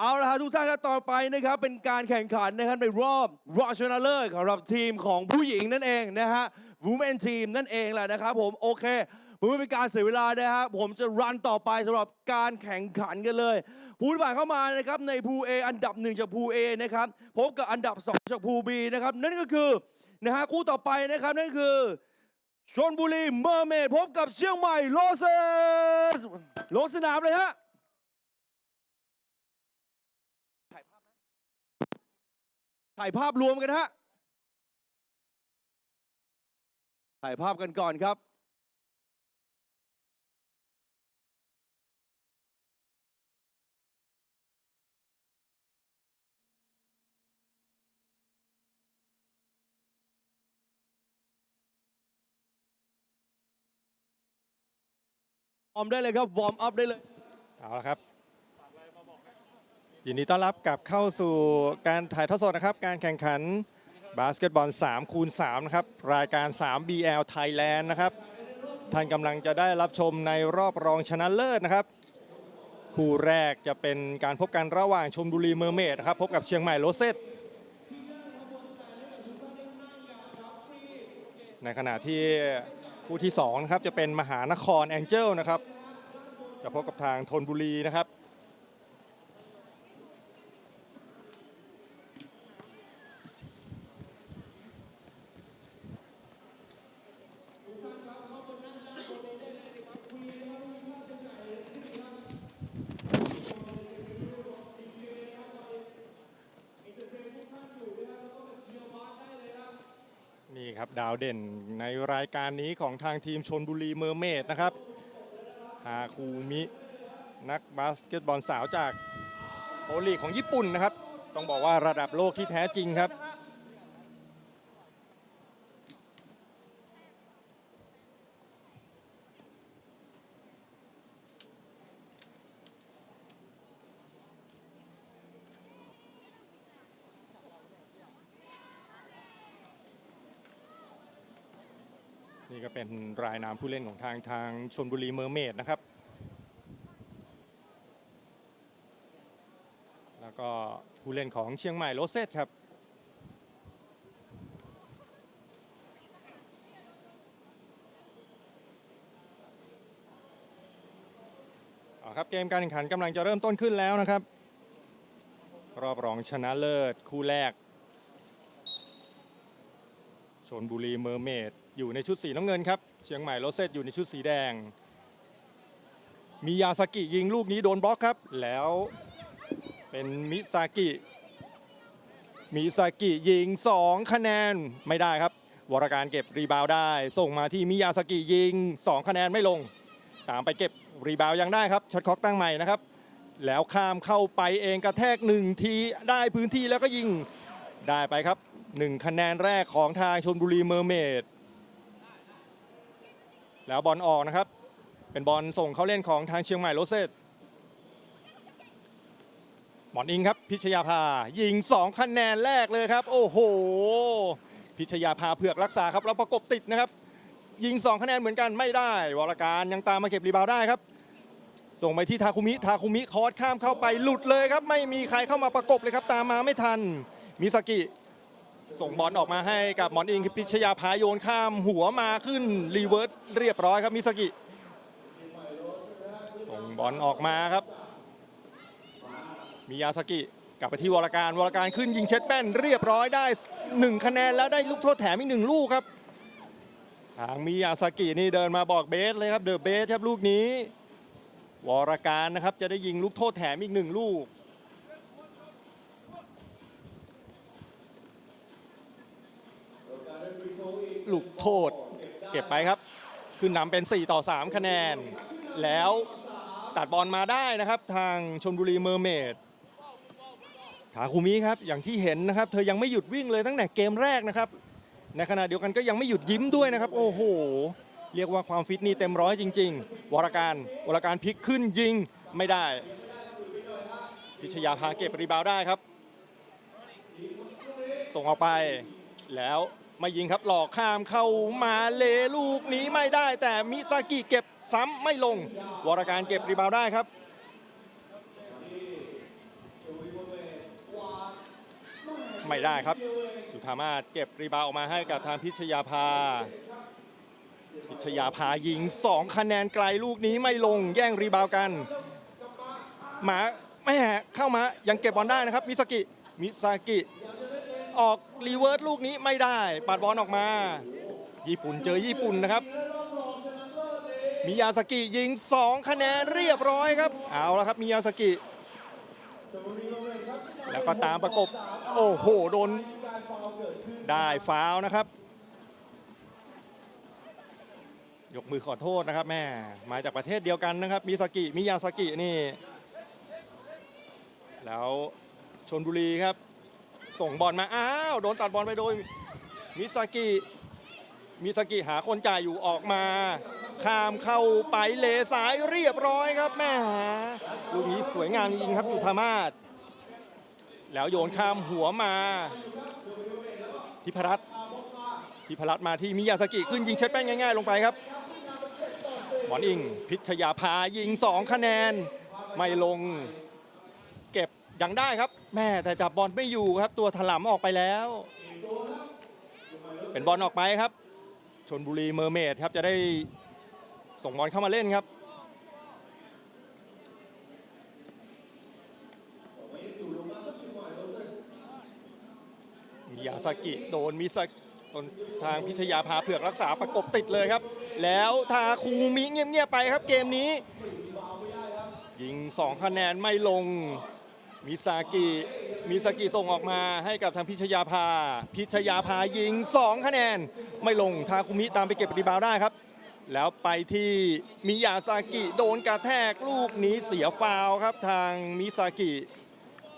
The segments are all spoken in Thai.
เอาละฮะทุกท่านครับต่อไปนะครับเป็นการแข่งขันนะครับในรอบรอบชนะเลิศสำหรับทีมของผู้หญิงนั่นเองนะฮะ Women Team นั่นเองแหละนะครับผมโอเคเพื่อไม่เป็นการเสียเวลานะฮะผมจะรันต่อไปสำหรับการแข่งขันกันเลยผู้ผ่านเข้ามานะครับในพู A อันดับหนึ่งจากพู A นะครับพบกับอันดับสองจากพู B นะครับนั่นก็คือนะฮะคู่ต่อไปนะครับนั่นคือชนบุรีเมอร์เมดพบกับเชียงใหม่โลเซสลงสนามเลยฮะ ถ่ายภาพรวมกันฮะ ถ่ายภาพกันก่อนครับ วอร์มได้เลยครับ วอร์มอัพได้เลย เอาละครับ ยินดีต้อนรับกลับเข้าสู่การถ่ายทอดสดนะครับ การแข่งขันบาสเกตบอล3คูณ3นะครับ รายการ 3 BL Thailand นะครับ ท่านกำลังจะได้รับชมในรอบรองชนะเลิศนะครับ คู่แรกจะเป็นการพบกันระหว่างชมบุรีเมอร์เมดนะครับ พบกับเชียงใหม่โรเซตในขณะที่คู่ที่2นะครับจะเป็นมหานครแองเจิลนะครับ จะพบกับทางธนบุรีนะครับ นี่ ครับดาวเด่นในรายการนี้ของทางทีมชนบุรีเมอร์เมดนะครับฮาคูมินักบาสเกตบอลสาวจากโอลีของญี่ปุ่นนะครับ ต้องบอกว่าระดับโลกที่แท้จริงครับ นี่ก็เป็นรายนามผู้เล่นของทางทางชนบุรีเมอร์เมดนะครับ แล้วก็ผู้เล่นของเชียงใหม่โรเซตครับเอาครับเกมการแข่งขันกำลังจะเริ่มต้นขึ้นแล้วนะครับ รอบรองชนะเลิศคู่แรกชนบุรีเมอร์เมด อยู่ในชุดสีน้ำเงินครับ เชียงใหม่โรเซตอยู่ในชุดสีแดง มียาสกิยิงลูกนี้โดนบล็อกครับ แล้วเป็นมิซากิมิซากิยิง 2 คะแนนไม่ได้ครับ วรการเก็บรีบาวด์ได้ ส่งมาที่มิยาสกิยิง 2 คะแนนไม่ลง ตามไปเก็บรีบาวยังได้ครับช็อตคล็อกตั้งใหม่นะครับ แล้วข้ามเข้าไปเองกระแทกหนึ่งทีได้พื้นที่แล้วก็ยิงได้ไปครับ 1 คะแนนแรกของทางชนบุรีเมอร์เมด แล้วบอลออกนะครับ เป็นบอลส่งเข้าเล่นของทางเชียงใหม่โรเซตหมอนอิงครับ พิชยาภายิง 2 คะแนนแรกเลยครับ โอ้โห พิชยาภาเผือกรักษาครับแล้วประกบติดนะครับ ยิง 2 คะแนนเหมือนกันไม่ได้ วรการยังตามมาเก็บรีบาวได้ครับ ส่งไปที่ทาคุมิทาคุมิคอร์สข้ามเข้าไปหลุดเลยครับ ไม่มีใครเข้ามาประกบเลยครับ ตามมาไม่ทันมิสกิ ส่งบอลออกมาให้กับหมอนอิงพิชยาพายโยนข้ามหัวมาขึ้นรีเวิร์สเรียบร้อยครับมิสกิ ส่งบอลออกมาครับ มิยาสกิกลับไปที่วรการวรการขึ้นยิงเช็ดแป้นเรียบร้อยได้ 1 คะแนนแล้วได้ลูกโทษแถมอีกหนึ่งลูกครับ ทางมิยาสกินี่เดินมาบอกเบสเลยครับเดอะเบสครับลูกนี้ วรการนะครับจะได้ยิงลูกโทษแถมอีกหนึ่งลูก ลูกโทษ เก็บไปครับ ขึ้นนำเป็น 4 ต่อ 3 คะแนน แล้วตัดบอลมาได้นะครับ ทางชนบุรีเมอร์เมดทาคุมิครับ อย่างที่เห็นนะครับ เธอยังไม่หยุดวิ่งเลยตั้งแต่เกมแรกนะครับ ในขณะเดียวกันก็ยังไม่หยุดยิ้มด้วยนะครับ โอ้โห เรียกว่าความฟิตนี่เต็มร้อยจริง ๆ วรการวรการพลิกขึ้นยิงไม่ได้ พิชยาพาเก็บรีบาวได้ครับ ส่งออกไปแล้ว ไม่ยิงครับหลอกข้ามเข้ามาเลลูกนี้ไม่ได้ แต่มิซากิเก็บซ้ำไม่ลง วรการเก็บรีบาวได้ครับ ไม่ได้ครับจุธามาศเก็บรีบาวออกมาให้กับทางพิชยาภา พิชยาภายิง 2 คะแนนไกลลูกนี้ไม่ลงแย่งรีบาวกัน หมาแม่เข้ามายังเก็บบอลได้นะครับมิสกิมิซากิ ออกรีเวิร์สลูกนี้ไม่ได้ ปัดบอลออกมา ญี่ปุ่นเจอญี่ปุ่นนะครับ มิยาสกิยิง 2 คะแนนเรียบร้อยครับ เอาแล้วครับมิยาสกิ แล้วก็ตามประกบ โอ้โห โดน ได้ฟาวนะครับ ยกมือขอโทษนะครับแม่ มาจากประเทศเดียวกันนะครับ มิสกิมิยาสกินี่ แล้วชนบุรีครับ ส่งบอลมา อ้าว โดนตัดบอลไปโดย มิสกิ มิสกิหาคนจ่ายอยู่ออกมา ข้ามเข้าไปเลสายเรียบร้อยครับแม่ลูกนี้สวยงามจริงครับจุธามาศแล้วโยนข้ามหัวมาทิพรัตน์ทิพรัตน์มาที่มิยาสกิขึ้นยิงเช็ดแป้งง่าย ๆ ลงไปครับบอลอิง พิชยาภายิง 2 คะแนน ไม่ลง เก็บยังได้ครับ แม่แต่จับบอลไม่อยู่ครับ ตัวถลำออกไปแล้ว เป็นบอลออกไปครับชนบุรีเมอร์เมดครับจะได้ส่งบอลเข้ามาเล่นครับมิยาสกิ โดนมิสกิดนทางพิทยาพาเผือกรักษาประกบติดเลยครับ แล้วทาคูมิเงียบๆไปครับเกมนี้ ยิง 2 คะแนนไม่ลง มิซากิมิซากิส่งออกมาให้กับทางพิชยาภา พิชยาภายิง 2 คะแนน ไม่ลงทาคุมิตามไปเก็บปรีบาวได้ครับ แล้วไปที่มิยาซากิโดนกระแทกลูกนี้เสียฟาวครับทางมิซากิ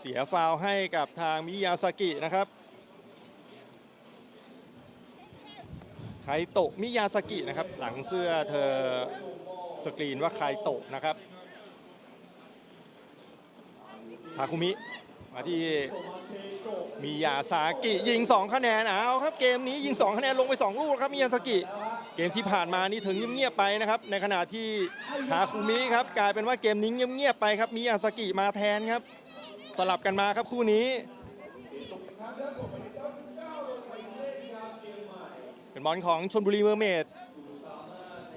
เสียฟาวให้กับทางมิยาซากินะครับไคโตะมิยาสกินะครับ หลังเสื้อเธอสกรีนว่าไคโตะนะครับ ทาคุมิมาที่มิยาสากิยิง 2 คะแนนเอาครับเกมนี้ยิง 2 คะแนนลงไป 2 ลูกครับมิยาสกิ เกมที่ผ่านมานี่ถึงเงียบๆไปนะครับ ในขณะที่ทาคุมิครับกลายเป็นว่าเกมนี้เงียบๆไปครับมิยาสกิมาแทนครับ สลับกันมาครับคู่นี้เป็นบอลของชนบุรีเมอร์เมด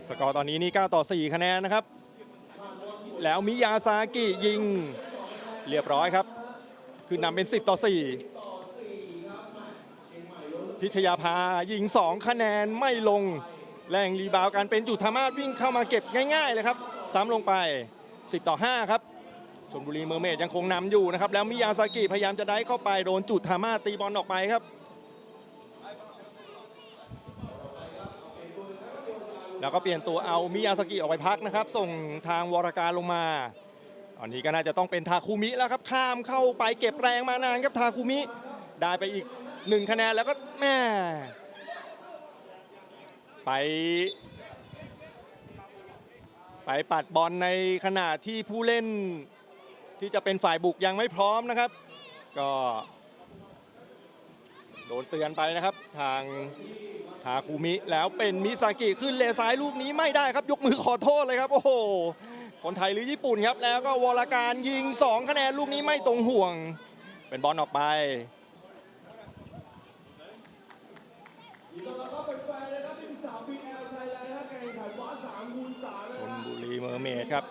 สกอร์ตอนนี้นี่9ต่อ 4 คะแนนนะครับ แล้วมิยาซากิยิง เรียบร้อยครับ คือนำเป็น 10 ต่อ 4 พิชยาภายิง 2 คะแนนไม่ลง แรงรีบาวกันเป็นจุธามาวิ่งเข้ามาเก็บง่ายๆเลยครับซ้ำลงไป 10 ต่อ 5 ครับชนบุรีเมอร์เมดยังคงนำอยู่นะครับ แล้วมิยาซากิพยายามจะได้เข้าไปโดนจุธามาตีบอลออกไปครับแล้วก็เปลี่ยนตัวเอามิยาสกิออกไปพักนะครับ ส่งทางวรการลงมา อนนี้ก็น่าจะต้องเป็นทาคุมิแล้วครับข้ามเข้าไปเก็บแรงมานานครับทาคุมิได้ไปอีกหนึ่งคะแนนแล้วก็แม่ไป ไปปัดบอลในขณะที่ผู้เล่นที่จะเป็นฝ่ายบุกยังไม่พร้อมนะครับ ก็โดนเตือนไปนะครับ ทางทาคุมิแล้วเป็นมิซากิขึ้นเลซ้ายลูกนี้ไม่ได้ครับ ยกมือขอโทษเลยครับ โอ้โห คนไทยหรือญี่ปุ่นครับ แล้วก็วรการยิง 2 คะแนนลูกนี้ไม่ตรงห่วง เป็นบอลออกไปชนบุรีเมอร์เมดครับ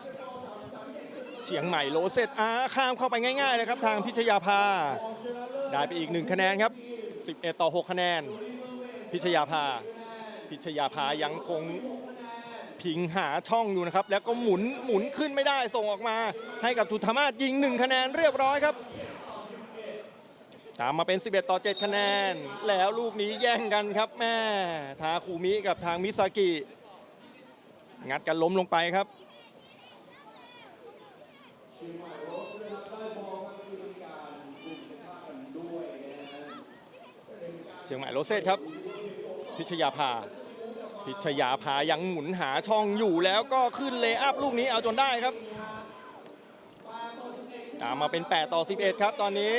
เชียงใหม่โลเซตอาข้ามเข้าไปง่ายๆเลยครับทางพิชยาภา ได้ไปอีกหนึ่งคะแนนครับ 11 ต่อ 6 คะแนน พิชยาภา พิชยาภายังคง พิงหาช่องอยู่นะครับ แล้วก็หมุนหมุนขึ้นไม่ได้ส่งออกมา ให้กับจุธามาศยิง1คะแนนเรียบร้อยครับ ตามมาเป็น 11 ต่อ 7 คะแนน แล้วลูกนี้แย่งกันครับแม่ทาคูมิกับทางมิซากิงัดกันล้มลงไปครับเชียงใหม่โรเซตครับ พิชยาภา พิชยาภายังหมุนหาช่องอยู่แล้วก็ขึ้นเลอัพลูกนี้เอาจนได้ครับตามมาเป็น 8 ต่อ 11 ครับ ตอนนี้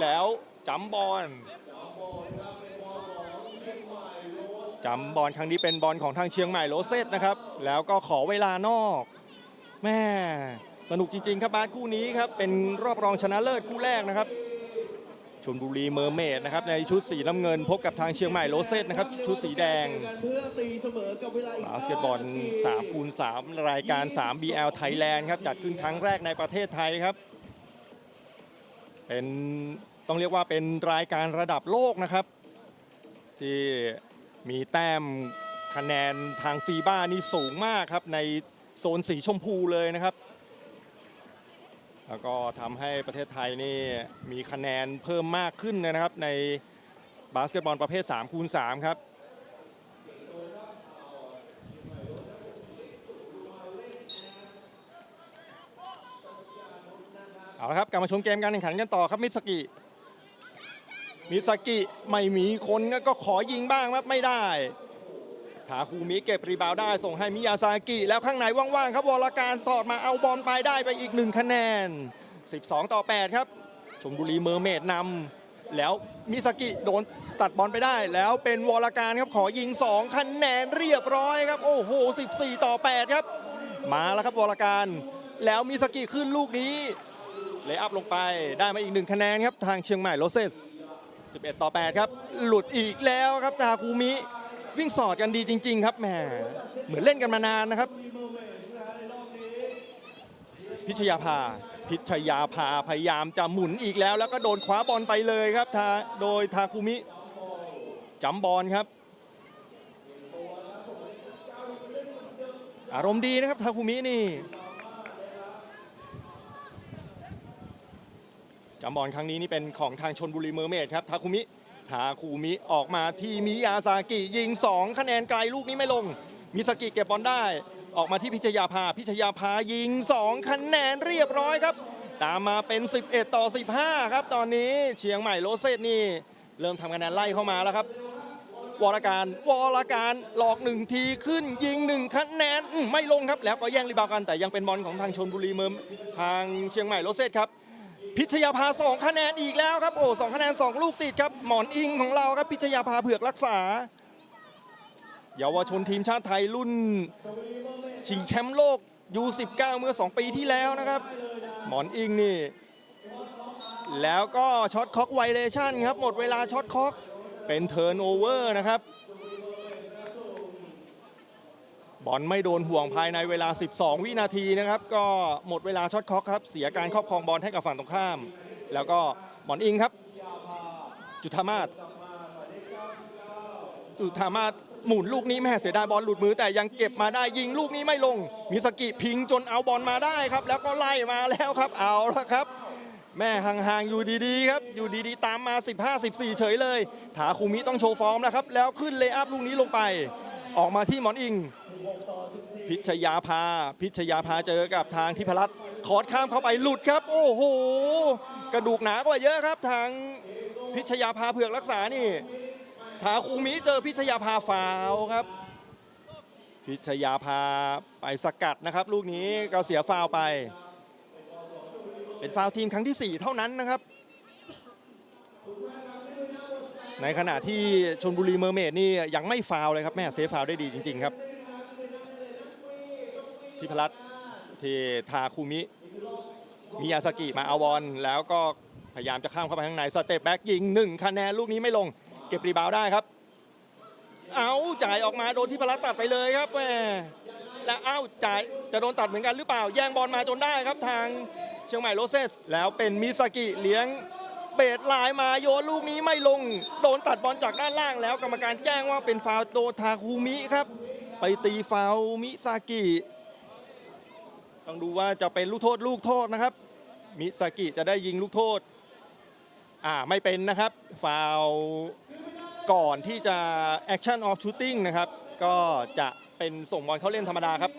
แล้วจำบอลจำบอลครั้งนี้เป็นบอลของทางเชียงใหม่โรเซตนะครับ แล้วก็ขอเวลานอกแม่สนุกจริง ๆ ครับบาสคู่นี้ครับ เป็นรอบรองชนะเลิศคู่แรกนะครับ ชชลบุรีเมอร์เมดนะครับในชุดสีน้ำเงิน พบกับทางเชียงใหม่โรเซสนะครับชุดสีแดงมอกับาสเกตบอล3คูณ3รายการ 3 BL Thailand ครับจัดขึ้นครั้งแรกในประเทศไทยครับ เป็นต้องเรียกว่าเป็นรายการระดับโลกนะครับ ที่มีแต้มคะแนนทางฟีบ้านี่สูงมากครับในโซนสีชมพูเลยนะครับ แล้วก็ทำให้ประเทศไทยนี่มีคะแนนเพิ่มมากขึ้นนะครับในบาสเกตบอลประเภท3คูณ3ครับเอาละครับกลับมาชมเกมการแข่งขันกันต่อครับมิสกิมิสกิไม่มีคนก็ขอยิงบ้างครับไม่ได้ ถาคูมิเก็บรีบาวได้ส่งให้มิยาซากิ แล้วข้างในว่างๆครับวรการสอดมาเอาบอลไปได้ไปอีกหนึ่งคะแนน 12 ต่อ 8 ครับชมบุรีเมอร์เมดนำแล้วมิสกิโดนตัดบอลไปได้ แล้วเป็นวรการครับขอยิง 2 คะแนนเรียบร้อยครับ โอ้โห 14 ต่อ 8 ครับ มาแล้วครับวรการ แล้วมิสกิขึ้นลูกนี้เลยอัพลงไปได้มาอีกหนึ่งคะแนนครับ ทางเชียงใหม่โรเซส11 ต่อ 8 ครับ หลุดอีกแล้วครับทาคูมิ วิ่งสอดกันดีจริง ๆ ครับแหมเหมือนเล่นกันมานานนะครับ พิชยาภาพิชยาภาพยายามจะหมุนอีกแล้ว แล้วก็โดนคว้าบอลไปเลยครับทาโดยทาคุมิจำบอลครับ อารมณ์ดีนะครับทาคุมินี่จำบอลครั้งนี้นี่เป็นของทางชนบุรีเมอร์เมดครับทาคุมิ ทาคุมิออกมาที่มิยาซากิยิง 2 คะแนนไกลลูกนี้ไม่ลง มิสกิเก็บบอลได้ ออกมาที่พิชยาภา พิชยาภายิง 2 คะแนนเรียบร้อยครับ ตามมาเป็น 11 ต่อ 15 ครับ ตอนนี้เชียงใหม่โรเซตนี่ เริ่มทำคะแนนไล่เข้ามาแล้วครับวรการวรการหลอกหนึ่งทีขึ้นยิงหนึ่งคะแนนไม่ลงครับ แล้วก็แย่งรีบาวด์กันแต่ยังเป็นบอลของทางชนบุรีเมืองทางเชียงใหม่โรเซตครับ พิทยาภาสองคะแนนอีกแล้วครับโอ้สองคะแนนสองลูกติดครับหมอนอิงของเราครับพิทยาภาเผือกรักษาเยาวชนทีมชาติไทยรุ่น ชิงแชมป์โลกยู19เมื่อ 2 ปีที่แล้วนะครับ หมอนอิงนี่ แล้วก็ช็อตคอกไวเลชั่นครับ หมดเวลาช็อตคอกเป็นเทิร์นโอเวอร์นะครับ บอลไม่โดนห่วงภายในเวลา 12 วินาทีนะครับ ก็หมดเวลาช็อตคล็อกครับ เสียการครอบครองบอลให้กับฝั่งตรงข้าม แล้วก็บอลอิงครับ จุธามาศจุธามาศหมุนลูกนี้แม่เสียดายบอลหลุดมือแต่ยังเก็บมาได้ยิงลูกนี้ไม่ลง มิสกิพิงจนเอาบอลมาได้ครับ แล้วก็ไล่มาแล้วครับเอาละครับ แม่ห่างๆอยู่ดีๆครับ อยู่ดีๆ ตามมา 15-14 เฉยเลย ถาคุมิต้องโชว์ฟอร์มแล้วครับ แล้วขึ้นเลย์อัพลูกนี้ลงไป ออกมาที่หมอนอิง พิชยาภา พิชยาภาเจอกับทางทิพรัตน์ขอดข้ามเข้าไปหลุดครับ โอ้โห กระดูกหนากว่าเยอะครับ ทางพิชยาภาเผือกรักษานี่ถาคูมิเจอพิชยาภาฟาวครับ พิชยาภาไปสกัดนะครับ ลูกนี้ก็เสียฟาวไป เป็นฟาวทีมครั้งที่ 4 เท่านั้นนะครับ ในขณะที่ชนบุรีเมอร์เมดนี่ยังไม่ฟาวเลยครับแม่เซฟฟาวได้ดีจริง ๆ ครับ ทิพรัตน์ที่ทาคุมิมิยาสกิมาอาบอลแล้วก็พยายามจะข้ามเข้าไปข้างในสเต็ปแบ็กยิงหนึ่งคะแนนลูกนี้ไม่ลง เก็บรีบาวได้ครับ เอาจ่ายออกมาโดนทิพรัตตัดไปเลยครับแหมแล้วเอ้าจ่ายจะโดนตัดเหมือนกันหรือเปล่า แย่งบอลมาจนได้ครับทางเชียงใหม่โรเซส แล้วเป็นมิสกิเลี้ยงเบดลายมาโยนลูกนี้ไม่ลง โดนตัดบอลจากด้านล่างแล้วกรรมการแจ้งว่าเป็นฟาวโดทาคุมิครับ ไปตีฟาวมิซากิ ต้องดูว่าจะเป็นลูกโทษลูกโทษนะครับ มิซากิจะได้ยิงลูกโทษ อ่าไม่เป็นนะครับฟาวก่อนที่จะ action of shooting นะครับ ก็จะเป็นส่งบอลเข้าเล่นธรรมดาครับ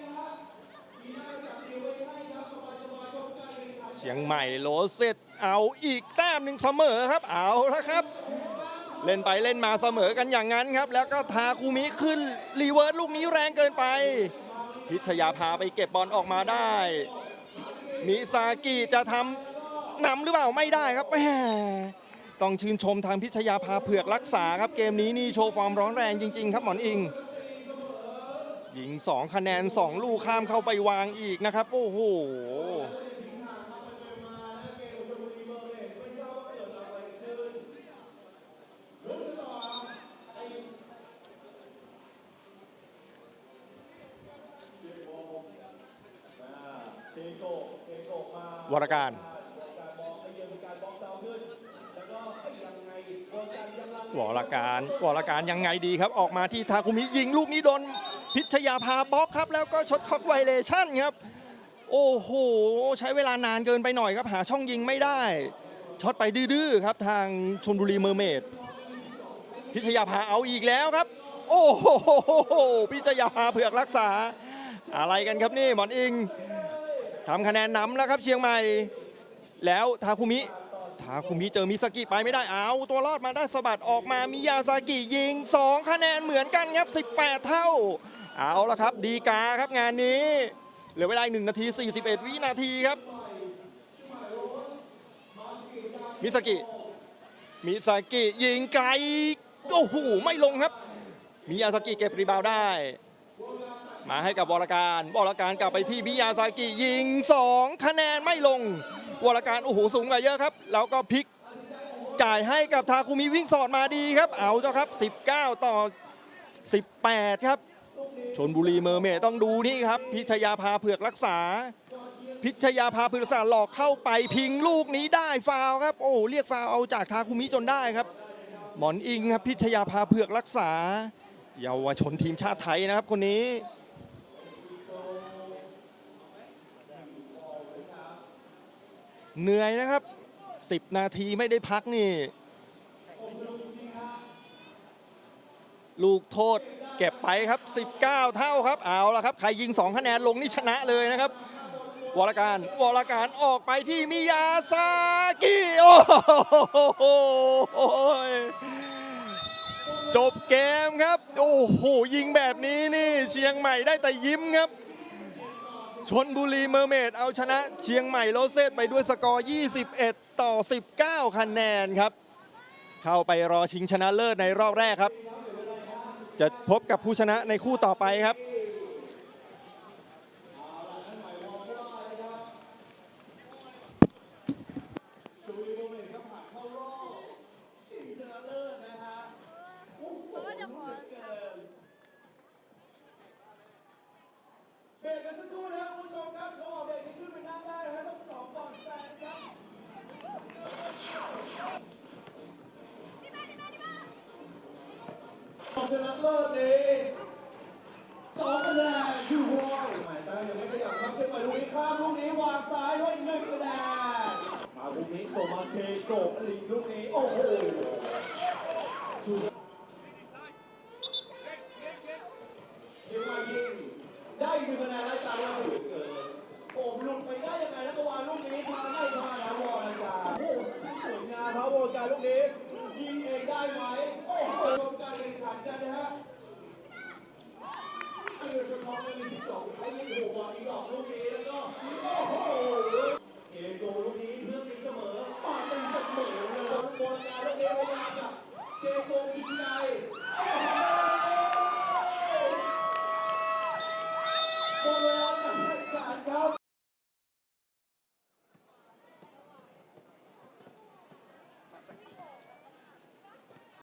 เชียงใหม่โลเซตเอาอีกแต้มหนึ่งเสมอครับ เอาและครับ เล่นไปเล่นมาเสมอกันอย่างนั้นครับ แล้วก็ทาคูมิขึ้นรีเวิร์สลูกนี้แรงเกินไป พิชยาพาไปเก็บบอลออกมาได้ มิซากิจะทำนำหรือเปล่าไม่ได้ครับแหมต้องชื่นชมทางพิชยาพาเผือกรักษาครับเกมนี้นี่โชว์ฟอร์มร้อนแรงจริง ๆ ครับหมอนอิงยิง2คะแนน 2 ลูกข้ามเข้าไปวางอีกนะครับ โอ้โห วรการวรการวรการยังไงดีครับ ออกมาที่ทาคุมิยิงลูกนี้โดนพิชยาพาบล็อกครับ แล้วก็ช็อตคล็อกไวเลชั่นครับ โอ้โห ใช้เวลานานเกินไปหน่อยครับ หาช่องยิงไม่ได้ช็อตไปดื้อๆครับ ทางชนบุรีเมอร์เมดพิชยาภาเอาอีกแล้วครับ โอ้โหพิชยาภาเผือกรักษา อะไรกันครับนี่หมอนอิง ทำคะแนนนำแล้วครับเชียงใหม่ แล้วทาคุมิ ทาคุมิเจอมิสกิไปไม่ได้เอาตัวรอดมาได้สะบัดออกมามิยาซากิยิง 2 คะแนนเหมือนกันครับ 18 เท่า เอาละครับ ดีกาครับงานนี้ เหลือเวลาอีก1นาที 41 วินาทีครับ มิสกิ มิซากิยิงไกล โอ้โห ไม่ลงครับ มิยาซากิเก็บรีบาวด์ได้ มาให้กับวรการวรการกลับไปที่มิยาซากิยิง 2 คะแนนไม่ลง วรการโอ้โหสูงกว่าเยอะครับ แล้วก็พลิกจ่ายให้กับทาคุมิวิ่งสอดมาดีครับ เอาเจ้าครับ 19 ต่อ 18 ครับชนบุรีเมอร์เมต้องดูนี่ครับ พิชยาพาเผือกรักษา พิชยาพาเผือกรักษาหลอกเข้าไปพิงลูกนี้ได้ฟาวครับ โอ้เรียกฟาวเอาจากทาคุมิจนได้ครับ หมอนอิงครับพิชยาพาเผือกรักษา เยาวชนทีมชาติไทยนะครับคนนี้ เหนื่อยนะครับ 10 นาทีไม่ได้พักนี่ ลูกโทษเก็บไปครับ 19 เท่าครับ เอาละครับ ใครยิง 2 คะแนนลงนี่ชนะเลยนะครับ วรการ วรการออกไปที่มิยาซากิ โอ้โหจบเกมครับ โอ้โห ยิงแบบนี้นี่ เชียงใหม่ได้แต่ยิ้มครับ ชนบุรีเมอร์เมดเอาชนะเชียงใหม่โรเซตไปด้วยสกอร์ 21 ต่อ 19 คะแนนครับ เข้าไปรอชิงชนะเลิศในรอบแรกครับ จะพบกับผู้ชนะในคู่ต่อไปครับเบรกกันสัก ครับคุณผู้ชมครับระหว่างเบรกนี้ขึ้นไปนั่งได้นะครับต้องสองก่อนสแตนครับชนะเลิศนี้สองคะแนนยูวอยหมายแต้มยังไม่ขยับครับเชียงใหม่ลูกนี้ข้ามลูกนี้วางซ้ายไว้หนึ่งคะแนนมาลูกนี้โซมาเทโกบลิงลูกนี้โอ้โหเชียงม่ยิงได้หนึ่งคะแนนแล้วจ้า ลการลูกนี้